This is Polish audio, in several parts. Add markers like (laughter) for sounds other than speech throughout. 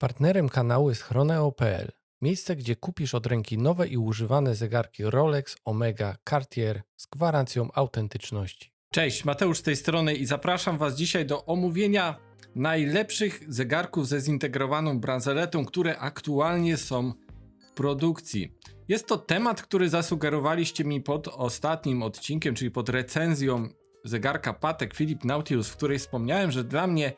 Partnerem kanału jest Chroneo.pl, miejsce gdzie kupisz od ręki nowe i używane zegarki Rolex, Omega, Cartier z gwarancją autentyczności. Cześć, Mateusz z tej strony i zapraszam Was dzisiaj do omówienia najlepszych zegarków ze zintegrowaną bransoletą, które aktualnie są w produkcji. Jest to temat, który zasugerowaliście mi pod ostatnim odcinkiem, czyli pod recenzją zegarka Patek Philip Nautilus, w której wspomniałem, że dla mnie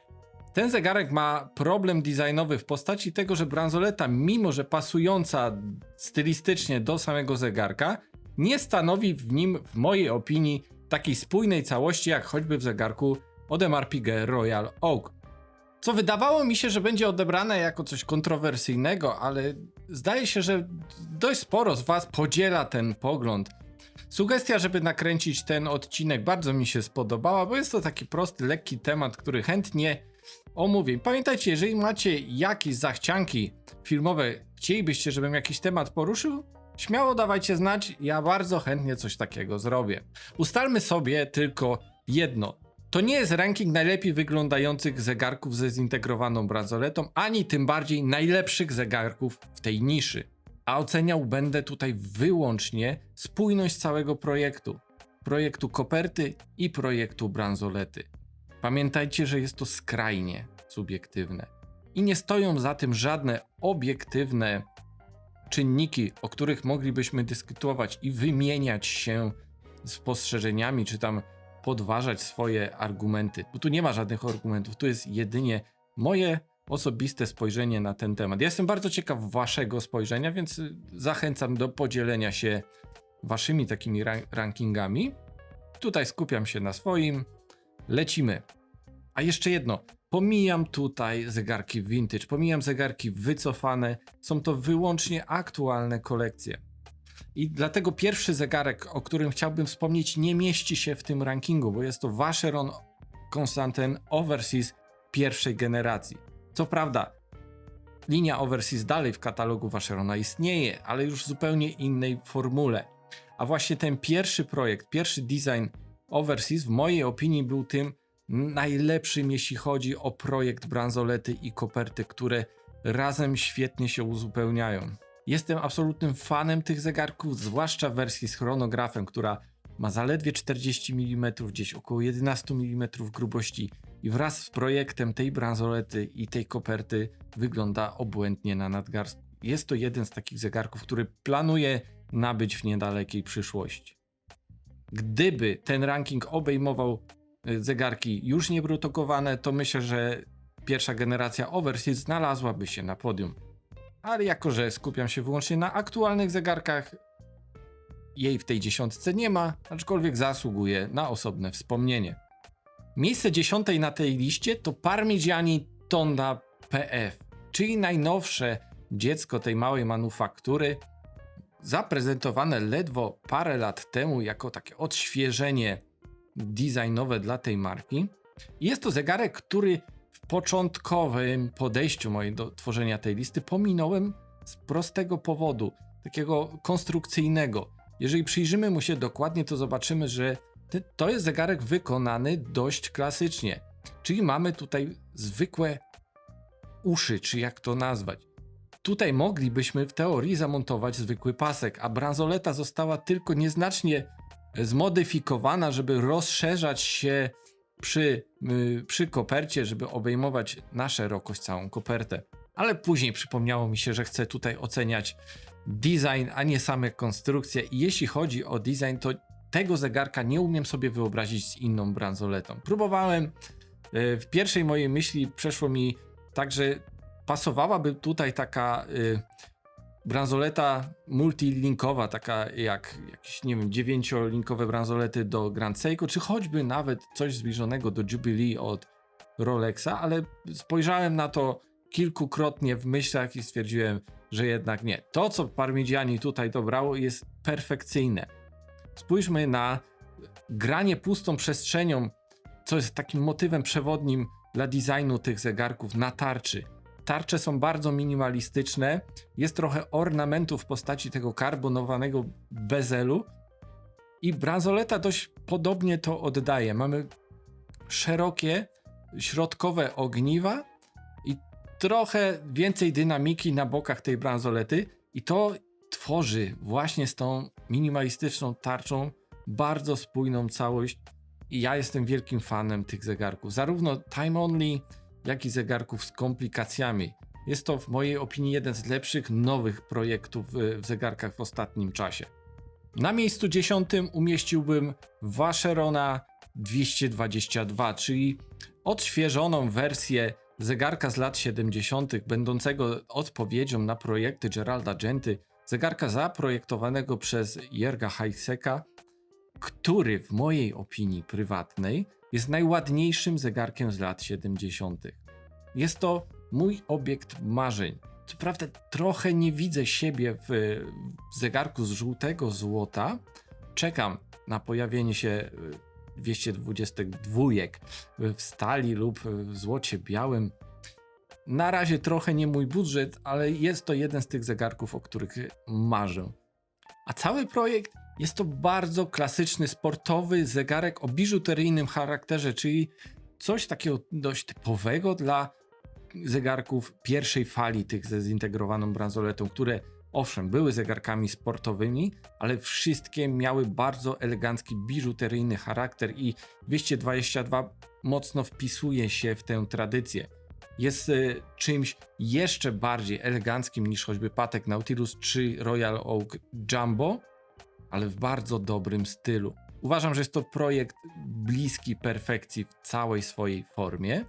ten zegarek ma problem designowy w postaci tego, że bransoleta, mimo że pasująca stylistycznie do samego zegarka, nie stanowi w nim, w mojej opinii, takiej spójnej całości, jak choćby w zegarku od MR Piguet Royal Oak. Co wydawało mi się, że będzie odebrane jako coś kontrowersyjnego, ale zdaje się, że dość sporo z Was podziela ten pogląd. Sugestia, żeby nakręcić ten odcinek, bardzo mi się spodobała, bo jest to taki prosty, lekki temat, który chętnie omówię. Pamiętajcie, jeżeli macie jakieś zachcianki filmowe, chcielibyście, żebym jakiś temat poruszył, śmiało dawajcie znać, ja bardzo chętnie coś takiego zrobię. Ustalmy sobie tylko jedno. To nie jest ranking najlepiej wyglądających zegarków ze zintegrowaną bransoletą, ani tym bardziej najlepszych zegarków w tej niszy. A oceniał będę tutaj wyłącznie spójność całego projektu. Projektu koperty i projektu bransolety. Pamiętajcie, że jest to skrajnie subiektywne i nie stoją za tym żadne obiektywne czynniki, o których moglibyśmy dyskutować i wymieniać się spostrzeżeniami, czy tam podważać swoje argumenty. Bo tu nie ma żadnych argumentów, tu jest jedynie moje osobiste spojrzenie na ten temat. Ja jestem bardzo ciekaw waszego spojrzenia, więc zachęcam do podzielenia się waszymi takimi ra- rankingami. Tutaj skupiam się na swoim. Lecimy. A jeszcze jedno. Pomijam tutaj zegarki vintage, pomijam zegarki wycofane. Są to wyłącznie aktualne kolekcje. I dlatego pierwszy zegarek, o którym chciałbym wspomnieć, nie mieści się w tym rankingu, bo jest to Vacheron Constantin Overseas pierwszej generacji. Co prawda, linia Overseas dalej w katalogu Vacherona istnieje, ale już w zupełnie innej formule. A właśnie ten pierwszy projekt, pierwszy design Overseas w mojej opinii był tym najlepszym, jeśli chodzi o projekt bransolety i koperty, które razem świetnie się uzupełniają. Jestem absolutnym fanem tych zegarków, zwłaszcza w wersji z chronografem, która ma zaledwie 40 mm, gdzieś około 11 mm grubości i wraz z projektem tej bransolety i tej koperty wygląda obłędnie na nadgarstku. Jest to jeden z takich zegarków, który planuję nabyć w niedalekiej przyszłości. Gdyby ten ranking obejmował y, zegarki już nieprotokowane, to myślę, że pierwsza generacja Overseas znalazłaby się na podium. Ale jako, że skupiam się wyłącznie na aktualnych zegarkach, jej w tej dziesiątce nie ma, aczkolwiek zasługuje na osobne wspomnienie. Miejsce dziesiątej na tej liście to Parmigiani Tonda PF, czyli najnowsze dziecko tej małej manufaktury, zaprezentowane ledwo parę lat temu jako takie odświeżenie designowe dla tej marki. Jest to zegarek, który w początkowym podejściu mojej do tworzenia tej listy pominąłem z prostego powodu, takiego konstrukcyjnego. Jeżeli przyjrzymy mu się dokładnie, to zobaczymy, że to jest zegarek wykonany dość klasycznie. Czyli mamy tutaj zwykłe uszy, czy jak to nazwać. Tutaj moglibyśmy w teorii zamontować zwykły pasek, a bransoleta została tylko nieznacznie zmodyfikowana, żeby rozszerzać się przy, y, przy kopercie, żeby obejmować na szerokość całą kopertę. Ale później przypomniało mi się, że chcę tutaj oceniać design, a nie same konstrukcje. I jeśli chodzi o design, to tego zegarka nie umiem sobie wyobrazić z inną bransoletą. Próbowałem, y, w pierwszej mojej myśli przeszło mi tak, że pasowałaby tutaj taka y, bransoleta multilinkowa, taka jak jakieś, nie wiem, dziewięciolinkowe bransolety do Grand Seiko, czy choćby nawet coś zbliżonego do Jubilee od Rolexa, ale spojrzałem na to kilkukrotnie w myślach i stwierdziłem, że jednak nie. To, co Parmigiani tutaj dobrało, jest perfekcyjne. Spójrzmy na granie pustą przestrzenią, co jest takim motywem przewodnim dla designu tych zegarków na tarczy. Tarcze są bardzo minimalistyczne, jest trochę ornamentu w postaci tego karbonowanego bezelu. I bransoleta dość podobnie to oddaje. Mamy szerokie, środkowe ogniwa i trochę więcej dynamiki na bokach tej bransolety. I to tworzy właśnie z tą minimalistyczną tarczą bardzo spójną całość. I ja jestem wielkim fanem tych zegarków, zarówno time only, jak i zegarków z komplikacjami. Jest to w mojej opinii jeden z lepszych nowych projektów y, w zegarkach w ostatnim czasie. Na miejscu dziesiątym umieściłbym Vacherona 222, czyli odświeżoną wersję zegarka z lat 70., będącego odpowiedzią na projekty Geralda Genty, zegarka zaprojektowanego przez Jerga Heiseka, który w mojej opinii prywatnej jest najładniejszym zegarkiem z lat 70. Jest to mój obiekt marzeń. Co prawda, trochę nie widzę siebie w, zegarku z żółtego złota. Czekam na pojawienie się y, 222 w stali lub w złocie białym. Na razie trochę nie mój budżet, ale jest to jeden z tych zegarków, o których marzę. A cały projekt jest to bardzo klasyczny, sportowy zegarek o biżuteryjnym charakterze, czyli coś takiego dość typowego dla zegarków pierwszej fali tych ze zintegrowaną bransoletą, które owszem były zegarkami sportowymi, ale wszystkie miały bardzo elegancki biżuteryjny charakter i 222 mocno wpisuje się w tę tradycję. Jest y, czymś jeszcze bardziej eleganckim niż choćby Patek Nautilus czy Royal Oak Jumbo, ale w bardzo dobrym stylu. Uważam, że jest to projekt bliski perfekcji w całej swojej formie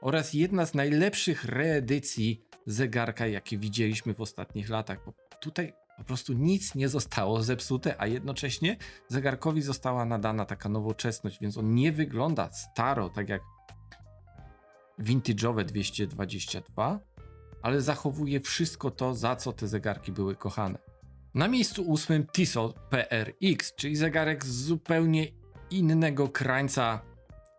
oraz jedna z najlepszych reedycji zegarka, jakie widzieliśmy w ostatnich latach. Bo tutaj po prostu nic nie zostało zepsute, a jednocześnie zegarkowi została nadana taka nowoczesność, więc on nie wygląda staro, tak jak vintage'owe 222, ale zachowuje wszystko to, za co te zegarki były kochane. Na miejscu ósmym Tissot PRX, czyli zegarek z zupełnie innego krańca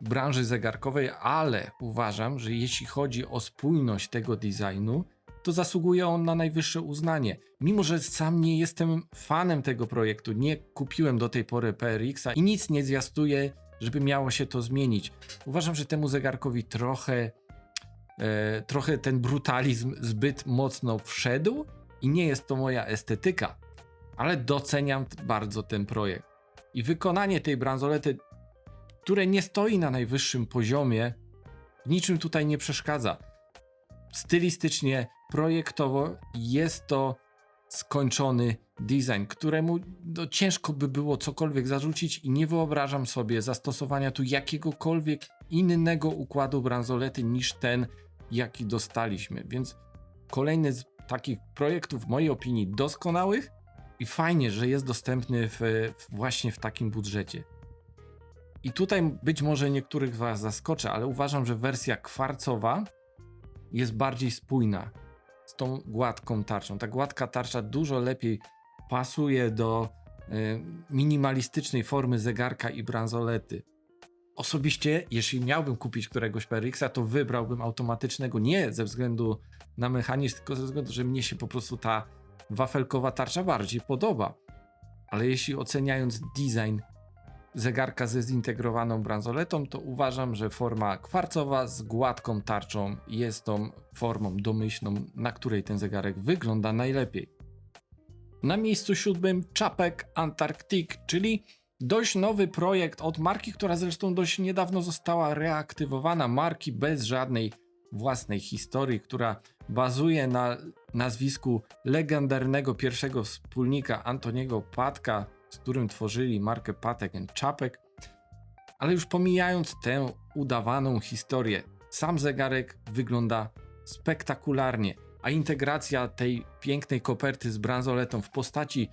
branży zegarkowej, ale uważam, że jeśli chodzi o spójność tego designu, to zasługuje on na najwyższe uznanie. Mimo, że sam nie jestem fanem tego projektu, nie kupiłem do tej pory PRX-a i nic nie zwiastuje, żeby miało się to zmienić. Uważam, że temu zegarkowi trochę, e, trochę ten brutalizm zbyt mocno wszedł i nie jest to moja estetyka, ale doceniam bardzo ten projekt. I wykonanie tej bransolety, które nie stoi na najwyższym poziomie, niczym tutaj nie przeszkadza. Stylistycznie, projektowo jest to skończony design, któremu no, ciężko by było cokolwiek zarzucić i nie wyobrażam sobie zastosowania tu jakiegokolwiek innego układu bransolety niż ten, jaki dostaliśmy. Więc kolejny z takich projektów, w mojej opinii, doskonałych i fajnie, że jest dostępny w, w właśnie w takim budżecie. I tutaj być może niektórych Was zaskoczę, ale uważam, że wersja kwarcowa jest bardziej spójna z tą gładką tarczą. Ta gładka tarcza dużo lepiej pasuje do y, minimalistycznej formy zegarka i bransolety. Osobiście, jeśli miałbym kupić któregoś PRX-a, to wybrałbym automatycznego nie ze względu na mechanizm, tylko ze względu, że mnie się po prostu ta wafelkowa tarcza bardziej podoba. Ale jeśli oceniając design zegarka ze zintegrowaną bransoletą, to uważam, że forma kwarcowa z gładką tarczą jest tą formą domyślną, na której ten zegarek wygląda najlepiej. Na miejscu siódmym czapek Antarctic, czyli dość nowy projekt od marki, która zresztą dość niedawno została reaktywowana. Marki bez żadnej własnej historii, która bazuje na nazwisku legendarnego pierwszego wspólnika Antoniego Patka, z którym tworzyli markę Patek Czapek. Ale już pomijając tę udawaną historię, sam zegarek wygląda spektakularnie, a integracja tej pięknej koperty z bransoletą w postaci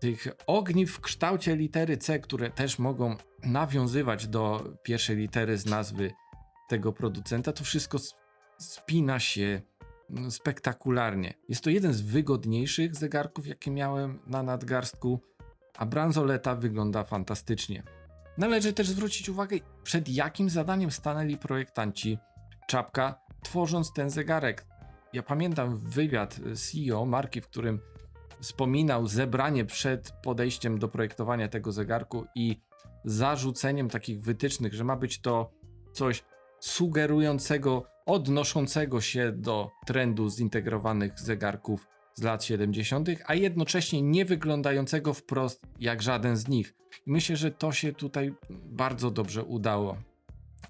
tych ogniw w kształcie litery C, które też mogą nawiązywać do pierwszej litery z nazwy tego producenta, to wszystko spina się spektakularnie. Jest to jeden z wygodniejszych zegarków, jakie miałem na nadgarstku, a bransoleta wygląda fantastycznie. Należy też zwrócić uwagę, przed jakim zadaniem stanęli projektanci Czapka, tworząc ten zegarek. Ja pamiętam wywiad CEO marki, w którym wspominał zebranie przed podejściem do projektowania tego zegarku i zarzuceniem takich wytycznych, że ma być to coś sugerującego odnoszącego się do trendu zintegrowanych zegarków z lat 70., a jednocześnie nie wyglądającego wprost jak żaden z nich. Myślę, że to się tutaj bardzo dobrze udało.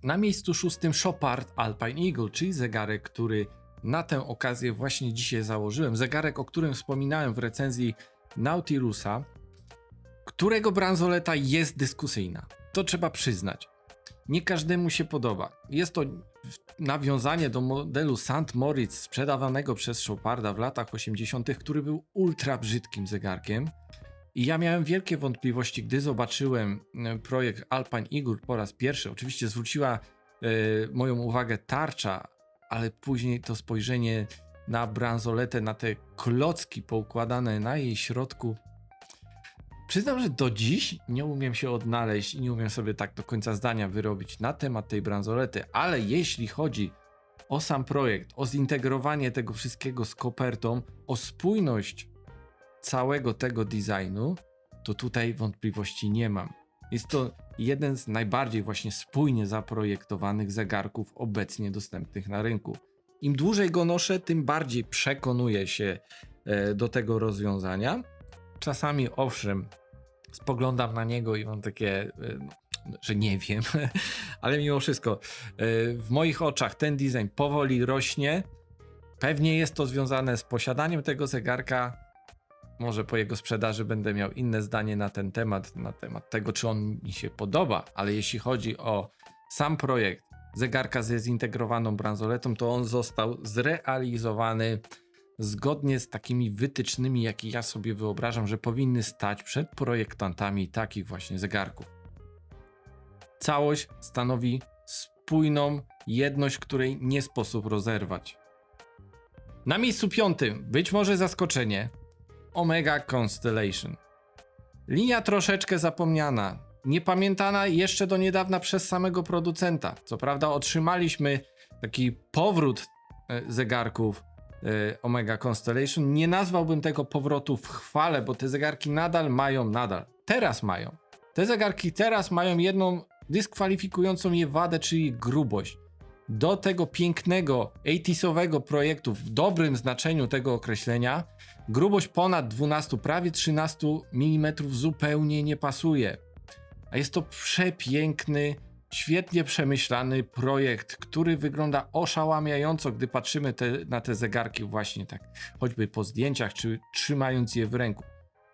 Na miejscu szóstym Chopard Alpine Eagle, czyli zegarek, który na tę okazję właśnie dzisiaj założyłem. Zegarek, o którym wspominałem w recenzji Nautilusa, którego bransoleta jest dyskusyjna. To trzeba przyznać. Nie każdemu się podoba. Jest to nawiązanie do modelu St. Moritz sprzedawanego przez Choparda w latach 80., który był ultra brzydkim zegarkiem. I ja miałem wielkie wątpliwości, gdy zobaczyłem e, projekt Alpine Eagle po raz pierwszy. Oczywiście zwróciła e, moją uwagę tarcza, ale później to spojrzenie na bransoletę, na te klocki poukładane na jej środku. Przyznam, że do dziś nie umiem się odnaleźć i nie umiem sobie tak do końca zdania wyrobić na temat tej bransolety, ale jeśli chodzi o sam projekt, o zintegrowanie tego wszystkiego z kopertą, o spójność całego tego designu, to tutaj wątpliwości nie mam. Jest to jeden z najbardziej właśnie spójnie zaprojektowanych zegarków obecnie dostępnych na rynku. Im dłużej go noszę, tym bardziej przekonuję się e, do tego rozwiązania. Czasami owszem, spoglądam na niego i mam takie, e, no, że nie wiem, (laughs) ale mimo wszystko, e, w moich oczach ten design powoli rośnie. Pewnie jest to związane z posiadaniem tego zegarka. Może po jego sprzedaży będę miał inne zdanie na ten temat, na temat tego, czy on mi się podoba, ale jeśli chodzi o sam projekt zegarka ze zintegrowaną bransoletą, to on został zrealizowany zgodnie z takimi wytycznymi, jakie ja sobie wyobrażam, że powinny stać przed projektantami takich właśnie zegarków. Całość stanowi spójną jedność, której nie sposób rozerwać. Na miejscu piątym, być może zaskoczenie, Omega Constellation. Linia troszeczkę zapomniana, niepamiętana jeszcze do niedawna przez samego producenta. Co prawda otrzymaliśmy taki powrót e, zegarków Omega Constellation. Nie nazwałbym tego powrotu w chwale, bo te zegarki nadal mają, nadal, teraz mają. Te zegarki teraz mają jedną dyskwalifikującą je wadę, czyli grubość. Do tego pięknego 80sowego projektu, w dobrym znaczeniu tego określenia, grubość ponad 12, prawie 13 mm zupełnie nie pasuje. A jest to przepiękny, świetnie przemyślany projekt, który wygląda oszałamiająco, gdy patrzymy te, na te zegarki właśnie tak, choćby po zdjęciach, czy trzymając je w ręku.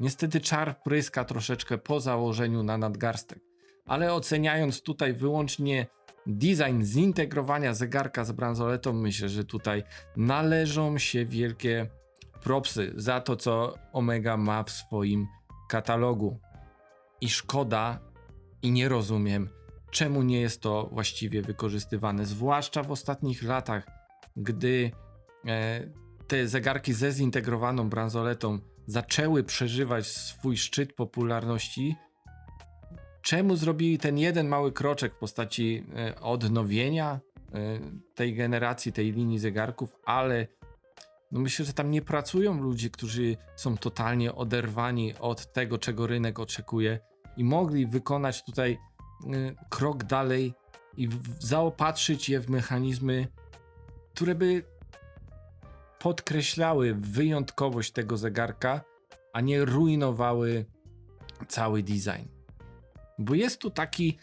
Niestety czar pryska troszeczkę po założeniu na nadgarstek, ale oceniając tutaj wyłącznie design zintegrowania zegarka z bransoletą, myślę, że tutaj należą się wielkie propsy za to, co Omega ma w swoim katalogu. I szkoda, i nie rozumiem, czemu nie jest to właściwie wykorzystywane, zwłaszcza w ostatnich latach, gdy e, te zegarki ze zintegrowaną bransoletą zaczęły przeżywać swój szczyt popularności. Czemu zrobili ten jeden mały kroczek w postaci e, odnowienia e, tej generacji, tej linii zegarków, ale no myślę, że tam nie pracują ludzie, którzy są totalnie oderwani od tego, czego rynek oczekuje i mogli wykonać tutaj krok dalej i zaopatrzyć je w mechanizmy, które by podkreślały wyjątkowość tego zegarka, a nie rujnowały cały design. Bo jest tu taki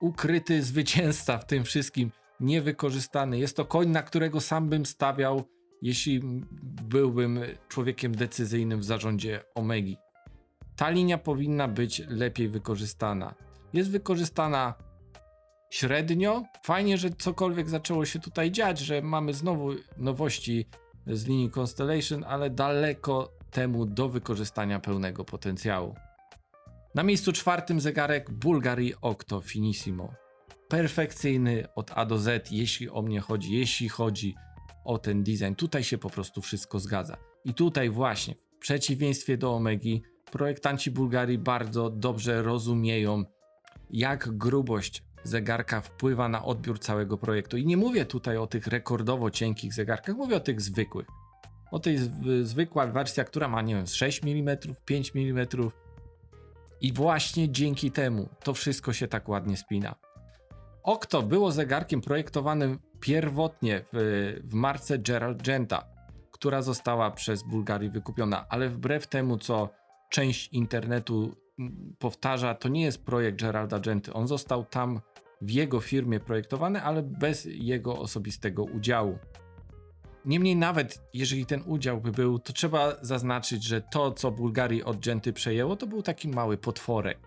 ukryty zwycięzca w tym wszystkim, niewykorzystany. Jest to koń, na którego sam bym stawiał, jeśli byłbym człowiekiem decyzyjnym w zarządzie Omegi ta linia powinna być lepiej wykorzystana. Jest wykorzystana średnio. Fajnie, że cokolwiek zaczęło się tutaj dziać, że mamy znowu nowości z linii Constellation, ale daleko temu do wykorzystania pełnego potencjału. Na miejscu czwartym zegarek Bulgari Octo Finissimo. Perfekcyjny od A do Z, jeśli o mnie chodzi, jeśli chodzi o ten design. Tutaj się po prostu wszystko zgadza. I tutaj właśnie, w przeciwieństwie do Omegi, projektanci Bułgarii bardzo dobrze rozumieją, jak grubość zegarka wpływa na odbiór całego projektu. I nie mówię tutaj o tych rekordowo cienkich zegarkach, mówię o tych zwykłych. O tej zwykła wersja, która ma, nie wiem, 6 mm, 5 mm. I właśnie dzięki temu to wszystko się tak ładnie spina. Okto było zegarkiem projektowanym pierwotnie w, w marce Gerald Genta, która została przez Bułgarię wykupiona, ale wbrew temu, co część internetu powtarza, to nie jest projekt Geralda Genty. On został tam w jego firmie projektowany, ale bez jego osobistego udziału. Niemniej nawet jeżeli ten udział by był, to trzeba zaznaczyć, że to, co Bułgarii od Genty przejęło, to był taki mały potworek.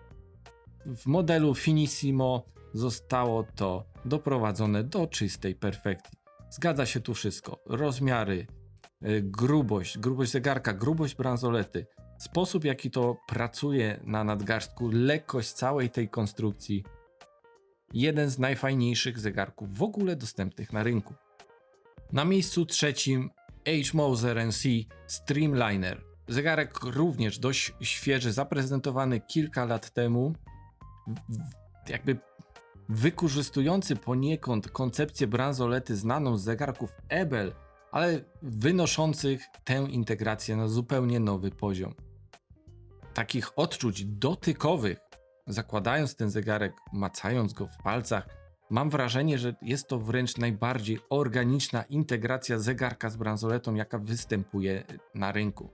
W modelu Finissimo zostało to doprowadzone do czystej perfekcji. Zgadza się tu wszystko. Rozmiary, y, grubość, grubość zegarka, grubość bransolety, sposób jaki to pracuje na nadgarstku, lekkość całej tej konstrukcji. Jeden z najfajniejszych zegarków w ogóle dostępnych na rynku. Na miejscu trzecim H. Moser NC Streamliner. Zegarek również dość świeży, zaprezentowany kilka lat temu. Jakby wykorzystujący poniekąd koncepcję bransolety znaną z zegarków Ebel, ale wynoszących tę integrację na zupełnie nowy poziom. Takich odczuć dotykowych, zakładając ten zegarek, macając go w palcach, mam wrażenie, że jest to wręcz najbardziej organiczna integracja zegarka z bransoletą, jaka występuje na rynku.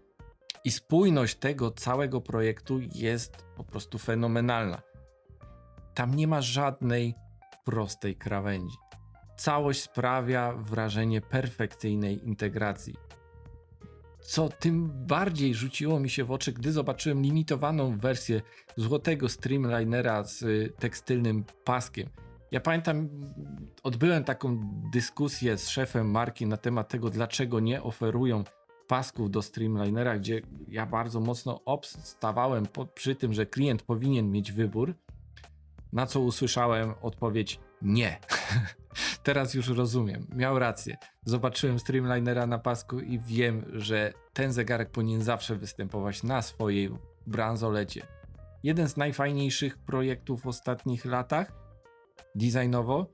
I spójność tego całego projektu jest po prostu fenomenalna. Tam nie ma żadnej prostej krawędzi. Całość sprawia wrażenie perfekcyjnej integracji. Co tym bardziej rzuciło mi się w oczy, gdy zobaczyłem limitowaną wersję złotego Streamlinera z y, tekstylnym paskiem. Ja pamiętam, odbyłem taką dyskusję z szefem marki na temat tego, dlaczego nie oferują pasków do Streamlinera, gdzie ja bardzo mocno obstawałem przy tym, że klient powinien mieć wybór. Na co usłyszałem odpowiedź nie. (laughs) Teraz już rozumiem. Miał rację. Zobaczyłem Streamlinera na pasku i wiem, że ten zegarek powinien zawsze występować na swojej bransolecie. Jeden z najfajniejszych projektów w ostatnich latach, designowo.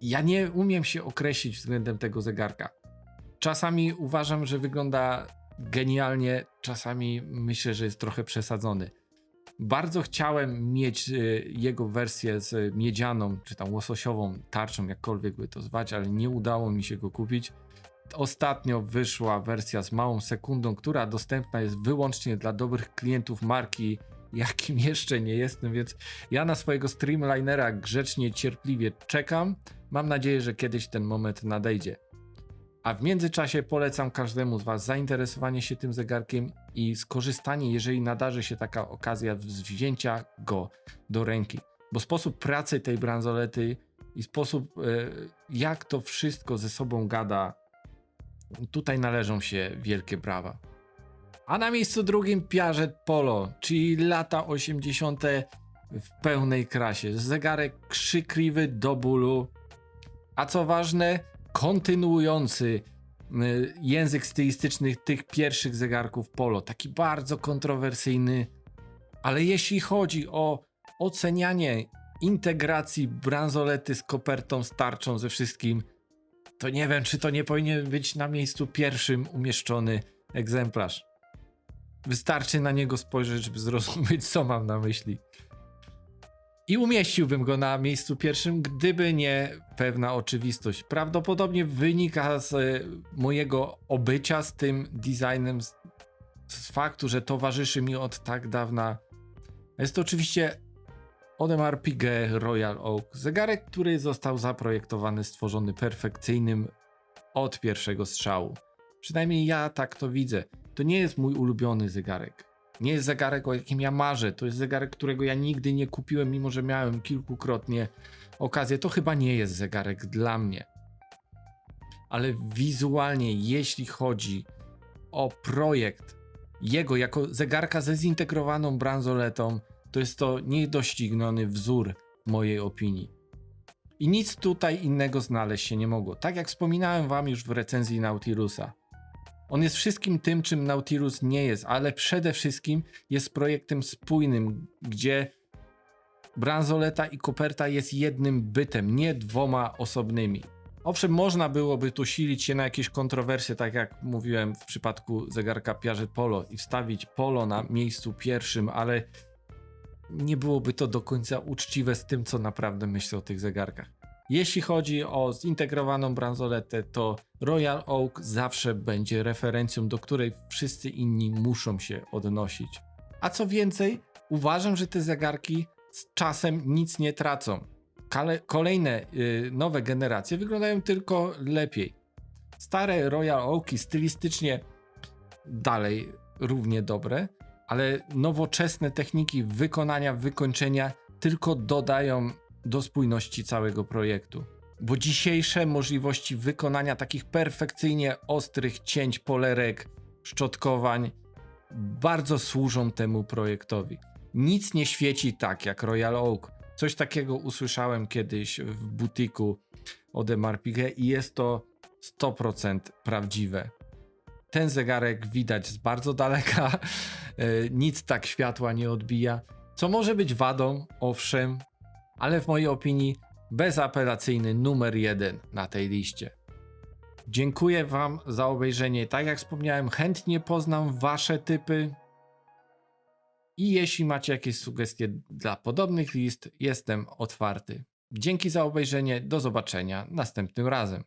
Ja nie umiem się określić względem tego zegarka. Czasami uważam, że wygląda genialnie, czasami myślę, że jest trochę przesadzony. Bardzo chciałem mieć y, jego wersję z miedzianą, czy tam łososiową tarczą, jakkolwiek by to zwać, ale nie udało mi się go kupić. Ostatnio wyszła wersja z małą sekundą, która dostępna jest wyłącznie dla dobrych klientów marki, jakim (laughs) jeszcze nie jestem, więc ja na swojego Streamlinera grzecznie, cierpliwie czekam. Mam nadzieję, że kiedyś ten moment nadejdzie. A w międzyczasie polecam każdemu z Was zainteresowanie się tym zegarkiem i skorzystanie, jeżeli nadarzy się taka okazja, wzięcia go do ręki. Bo sposób pracy tej bransolety i sposób, e, jak to wszystko ze sobą gada, tutaj należą się wielkie brawa. A na miejscu drugim Piaget Polo, czyli lata 80. w pełnej krasie. Zegarek krzykliwy do bólu, a co ważne, kontynuujący y, język stylistyczny tych pierwszych zegarków Polo. Taki bardzo kontrowersyjny, ale jeśli chodzi o ocenianie integracji bransolety z kopertą, starczą ze wszystkim, to nie wiem, czy to nie powinien być na miejscu pierwszym umieszczony egzemplarz. Wystarczy na niego spojrzeć, żeby zrozumieć, co mam na myśli. I umieściłbym go na miejscu pierwszym, gdyby nie pewna oczywistość. Prawdopodobnie wynika z e, mojego obycia z tym designem, z, faktu, że towarzyszy mi od tak dawna. Jest to oczywiście Audemars Piguet Royal Oak. Zegarek, który został zaprojektowany, stworzony perfekcyjnym od pierwszego strzału. Przynajmniej ja tak to widzę. To nie jest mój ulubiony zegarek. Nie jest zegarek, o jakim ja marzę. To jest zegarek, którego ja nigdy nie kupiłem, mimo że miałem kilkukrotnie okazję. To chyba nie jest zegarek dla mnie. Ale wizualnie, jeśli chodzi o projekt jego jako zegarka ze zintegrowaną bransoletą, to jest to niedościgniony wzór w mojej opinii. I nic tutaj innego znaleźć się nie mogło. Tak jak wspominałem wam już w recenzji Nautilusa. On jest wszystkim tym, czym Nautilus nie jest, ale przede wszystkim jest projektem spójnym, gdzie bransoleta i koperta jest jednym bytem, nie dwoma osobnymi. Owszem, można byłoby tu silić się na jakieś kontrowersje, tak jak mówiłem w przypadku zegarka Piaget Polo i wstawić Polo na miejscu pierwszym, ale nie byłoby to do końca uczciwe z tym, co naprawdę myślę o tych zegarkach. Jeśli chodzi o zintegrowaną bransoletę, to Royal Oak zawsze będzie referencją, do której wszyscy inni muszą się odnosić. A co więcej, uważam, że te zegarki z czasem nic nie tracą. Kolejne y, nowe generacje wyglądają tylko lepiej. Stare Royal Oaki stylistycznie dalej równie dobre, ale nowoczesne techniki wykonania, wykończenia tylko dodają do spójności całego projektu. Bo dzisiejsze możliwości wykonania takich perfekcyjnie ostrych cięć, polerek, szczotkowań bardzo służą temu projektowi. Nic nie świeci tak jak Royal Oak. Coś takiego usłyszałem kiedyś w butiku od Marpige i jest to 100% prawdziwe. Ten zegarek widać z bardzo daleka, (laughs) e, nic tak światła nie odbija, co może być wadą, owszem, ale w mojej opinii bezapelacyjny numer jeden na tej liście. Dziękuję Wam za obejrzenie. Tak jak wspomniałem, chętnie poznam Wasze typy. I jeśli macie jakieś sugestie dla podobnych list, jestem otwarty. Dzięki za obejrzenie. Do zobaczenia następnym razem.